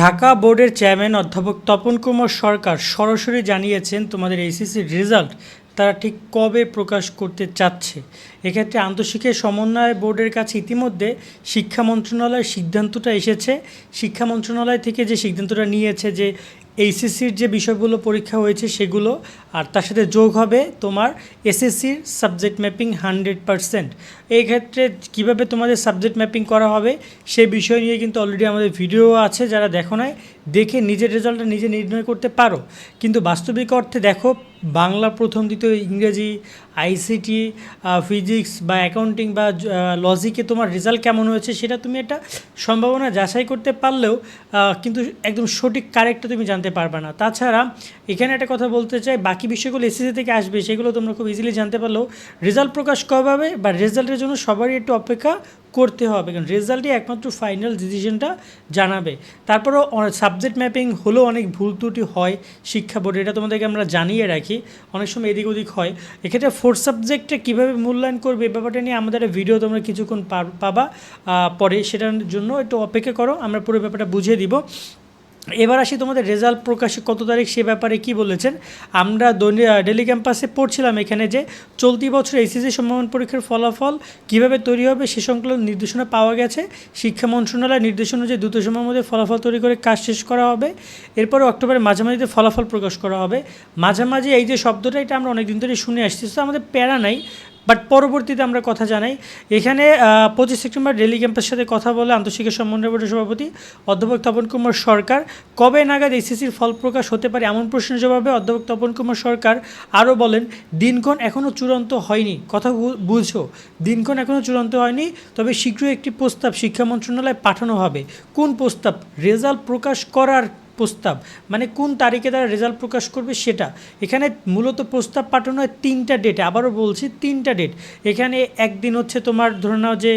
ঢাকা বোর্ডের চেয়ারম্যান অধ্যাপক তপন কুমার সরকার সরাসরি জানিয়েছেন তোমাদের এইসিসির রেজাল্ট তারা ঠিক কবে প্রকাশ করতে চাচ্ছে। এক্ষেত্রে আন্তঃশিক্ষা সমন্বয় বোর্ডের কাছে ইতিমধ্যে শিক্ষা মন্ত্রণালয়ের সিদ্ধান্তটা এসেছে। শিক্ষা মন্ত্রণালয় থেকে যে সিদ্ধান্তটা নিয়েছে যে এইচএসসির যে বিষয়গুলো পরীক্ষা হয়েছে সেগুলো, আর তার সাথে যোগ হবে তোমার এসএসসির সাবজেক্ট ম্যাপিং হান্ড্রেড পারসেন্ট এই ক্ষেত্রে কীভাবে তোমাদের সাবজেক্ট ম্যাপিং করা হবে, সেই বিষয় নিয়ে কিন্তু অলরেডি আমাদের ভিডিও আছে, যারা দেখো নাই, দেখে নিজের রেজাল্টটা নিজে নির্ণয় করতে পারো। কিন্তু বাস্তবিক অর্থে দেখো, বাংলা প্রথম, দ্বিতীয় ইংরেজি আইসিটি ফিজিক্স বা অ্যাকাউন্টিং বা লজিকে তোমার রেজাল্ট কেমন হয়েছে সেটা তুমি একটা সম্ভাবনা যাচাই করতে পারলেও কিন্তু একদম সঠিক কারেক্টটা তুমি জানতে পারবে না। তাছাড়া এখানে একটা কথা বলতে চাই, বাকি বিষয়গুলো এসএসসি থেকে আসবে, সেগুলো তোমরা খুব ইজিলি জানতে পারলেও রেজাল্ট প্রকাশ কবে হবে? বা রেজাল্টের জন্য সবারই একটু অপেক্ষা করতে হবে, কারণ রেজাল্টই একমাত্র ফাইনাল ডিসিশনটা জানাবে। তারপরেও সাবজেক্ট ম্যাপিং হলেও অনেক ভুল ত্রুটি হয় শিক্ষা বোর্ডে, এটা তোমাদেরকে আমরা জানিয়ে রাখি। অনেক সময় এদিক ওদিক হয়। এক্ষেত্রে ফোর্থ সাবজেক্টে কীভাবে মূল্যায়ন করবে ব্যাপারটা নিয়ে আমাদের ভিডিও তোমরা কিছুক্ষণ পাবা পরে। সেটার জন্য একটু অপেক্ষা করো, আমরা পুরো ব্যাপারটা বুঝিয়ে দিব। এবার আসি তোমাদের রেজাল্ট প্রকাশে কত তারিখ সে ব্যাপারে কি বলেছেন? আমরা ডেলি ক্যাম্পাসে পড়ছিলাম এখানে যে চলতি বছর এইচএসসি সম্মান পরীক্ষার ফলাফল কীভাবে তৈরি হবে সে সংক্রান্ত নির্দেশনা পাওয়া গেছে। শিক্ষা মন্ত্রণালয়ের নির্দেশনা অনুযায়ী দ্রুত সময়ের মধ্যে ফলাফল তৈরি করে কাজ শেষ করা হবে। এরপরে অক্টোবরের মাঝামাঝিতে ফলাফল প্রকাশ করা হবে। মাঝামাঝি এই যে শব্দটা, এটা আমরা অনেক দিন ধরে শুনে আসছি, তো আমাদের প্যারা নাই, বাট পরবর্তীতে আমরা কথা জানাই। এখানে পঁচিশ সেপ্টেম্বর ডেলি ক্যাম্পাসের সাথে কথা বলে আন্তঃশিক্ষা সমন্বয় বোর্ডের সভাপতি অধ্যাপক তপন কুমার সরকার, কবে নাগাদ এসএসসির ফল প্রকাশ হতে পারে এমন প্রশ্নের জবাবে অধ্যাপক তপন কুমার সরকার আরও বলেন, দিনক্ষণ এখনও চূড়ান্ত হয়নি। কথা বুঝছ? বুঝো দিনক্ষণ এখনও চূড়ান্ত হয়নি, তবে শীঘ্রই একটি প্রস্তাব শিক্ষা মন্ত্রণালয়ে পাঠানো হবে। কোন প্রস্তাব? রেজাল্ট প্রকাশ করার প্রস্তাব। মানে কোন তারিখে তারা রেজাল্ট প্রকাশ করবে সেটা। এখানে মূলত প্রস্তাব পাঠানো হয় তিনটা ডেটে আবারও বলছি তিনটা ডেট এখানে একদিন হচ্ছে তোমার ধরে নাও যে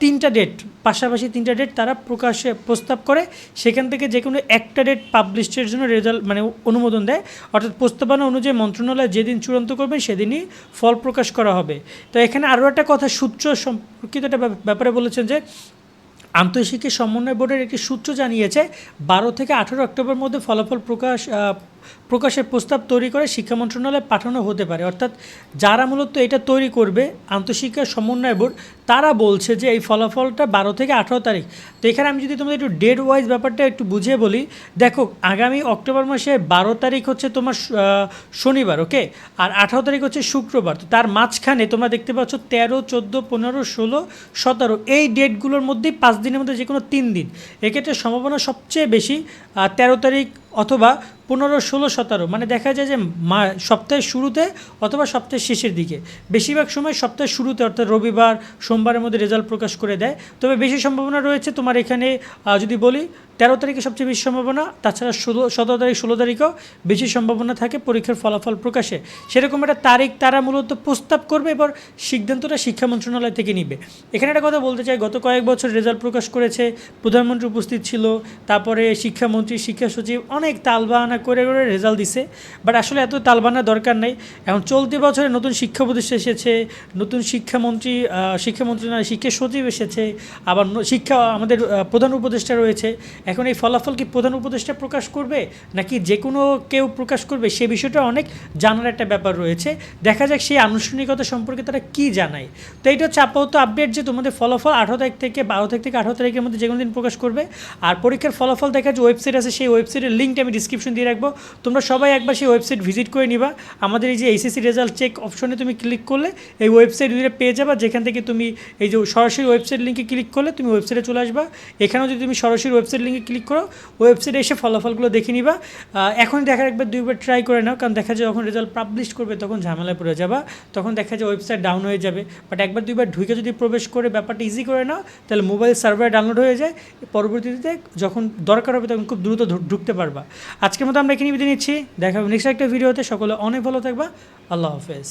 তিনটা ডেট পাশাপাশি তিনটা ডেট তারা প্রকাশে, প্রস্তাব করে। সেখান থেকে যে কোনো একটা ডেট পাবলিশের জন্য রেজাল্ট মানে অনুমোদন দেয়। অর্থাৎ প্রস্তাবনা অনুযায়ী মন্ত্রণালয় যেদিন চূড়ান্ত করবে, সেদিনই ফল প্রকাশ করা হবে। তো এখানে আরও একটা কথা সূত্র সম্পর্কিত একটা ব্যাপ- ব্যাপারে বলেছেন যে আন্তঃশিক্ষা সমন্বয় বোর্ডের একটি সূত্র জানিয়েছে বারো থেকে আঠেরো অক্টোবর মধ্যে ফলাফল প্রকাশ প্রকাশের প্রস্তাব তৈরি করে শিক্ষা মন্ত্রণালয়ে পাঠানো হতে পারে। অর্থাৎ যারা মূলত এটা তৈরি করবে, আন্তঃশিক্ষা সমন্বয় বোর্ড, তারা বলছে যে এই ফলাফলটা বারো থেকে আঠেরো তারিখ। তো এখানে আমি যদি তোমাদের একটু ডেট ওয়াইজ ব্যাপারটা একটু বুঝিয়ে বলি, দেখো আগামী অক্টোবর মাসে বারো তারিখ হচ্ছে তোমার শনিবার ওকে আর আঠারো তারিখ হচ্ছে শুক্রবার। তো তার মাঝখানে তোমরা দেখতে পাচ্ছ তেরো, চোদ্দ, পনেরো, ষোলো, সতেরো, এই ডেটগুলোর মধ্যেই পাঁচ দিনের মধ্যে যে কোনো তিন দিন। এক্ষেত্রে সম্ভাবনা সবচেয়ে বেশি তেরো তারিখ অথবা পনেরো, ষোলো, সতেরো। মানে দেখা যায় যে মা সপ্তাহের শুরুতে অথবা সপ্তাহের শেষের দিকে। বেশিরভাগ সময় সপ্তাহের শুরুতে, অর্থাৎ রবিবার, সোমবারের মধ্যে রেজাল্ট প্রকাশ করে দেয়। তবে বেশি সম্ভাবনা রয়েছে তোমার এখানে যদি বলি তেরো তারিখে সবচেয়ে বেশি সম্ভাবনা তাছাড়া ষোলো সতেরো তারিখ ষোলো তারিখেও বেশি সম্ভাবনা থাকে পরীক্ষার ফলাফল প্রকাশে। সেরকম একটা তারিখ তারা মূলত প্রস্তাব করবে এবার সিদ্ধান্তটা শিক্ষা মন্ত্রণালয় থেকে নিবে। এখানে একটা কথা বলতে চাই গত কয়েক বছর রেজাল্ট প্রকাশ করেছে প্রধানমন্ত্রী উপস্থিত ছিল তারপরে শিক্ষামন্ত্রী শিক্ষা সচিব অনেক তালবাহানা করে করে রেজাল্ট দিছে বাট আসলে এত তালবাহানা দরকার নেই। এখন চলতি বছরে নতুন শিক্ষা প্রতিষ্ঠা এসেছে নতুন শিক্ষামন্ত্রী আহ, শিক্ষামন্ত্রী না শিক্ষা সচিব এসেছে আবার শিক্ষা আমাদের প্রধান উপদেষ্টা রয়েছে এখন এই ফলাফল কি প্রধান উপদেষ্টা প্রকাশ করবে? নাকি যে কোনো কেউ প্রকাশ করবে? সে বিষয়টা অনেক জানার একটা ব্যাপার রয়েছে। দেখা যাক সেই আনুষ্ঠানিকতা সম্পর্কে তারা কি জানায়। তো এইটা হচ্ছে আপাতত আপডেট যে তোমাদের ফলাফল আঠারো তারিখ থেকে, বারো তারিখ থেকে, আঠারো তারিখের মধ্যে যে কোনো দিন প্রকাশ করবে। আর পরীক্ষার ফলাফল দেখা যে ওয়েবসাইট আছে। সেই ওয়েবসাইটের লিঙ্কটা আমি ডিসক্রিপশন দিয়ে রাখব। তোমরা সবাই একবার সেই ওয়েবসাইট ভিজিট করে নিবা। আমাদের এই যে এইচএসসি রেজাল্ট চেক অপশনে তুমি ক্লিক করলে, এই ওয়েবসাইট পেয়ে যাবা। যেখান থেকে তুমি এই যে সরাসরি ওয়েবসাইট লিঙ্কে ক্লিক করলে, তুমি ওয়েবসাইটে চলে আসবা। এখানেও যদি তুমি সরাসরি ওয়েবসাইট লিঙ্কে ক্লিক করো ওয়েবসাইটে এসে ফলাফলগুলো দেখে নিবা। এখন দেখার একবার দুইবার ট্রাই করে নাও, কারণ দেখা যায় যখন রেজাল্ট পাবলিশ করবে তখন ঝামেলায় পড়ে যাবা। তখন দেখা যায় ওয়েবসাইট ডাউন হয়ে যাবে। বাট একবার দুইবার ঢুকে যদি প্রবেশ করে ব্যাপারটা ইজি করে নাও, তাহলে মোবাইল সার্ভারে ডাউনলোড হয়ে যায়। পরবর্তীতে যখন দরকার হবে তখন খুব দ্রুত ঢুকতে পারবা। আজকের মতো আমরা এখানে বিদায় নিচ্ছি। দেখা হবে নেক্সট একটা ভিডিওতে সকলে অনেক ভালো থাকবা। আল্লাহ হাফেজ।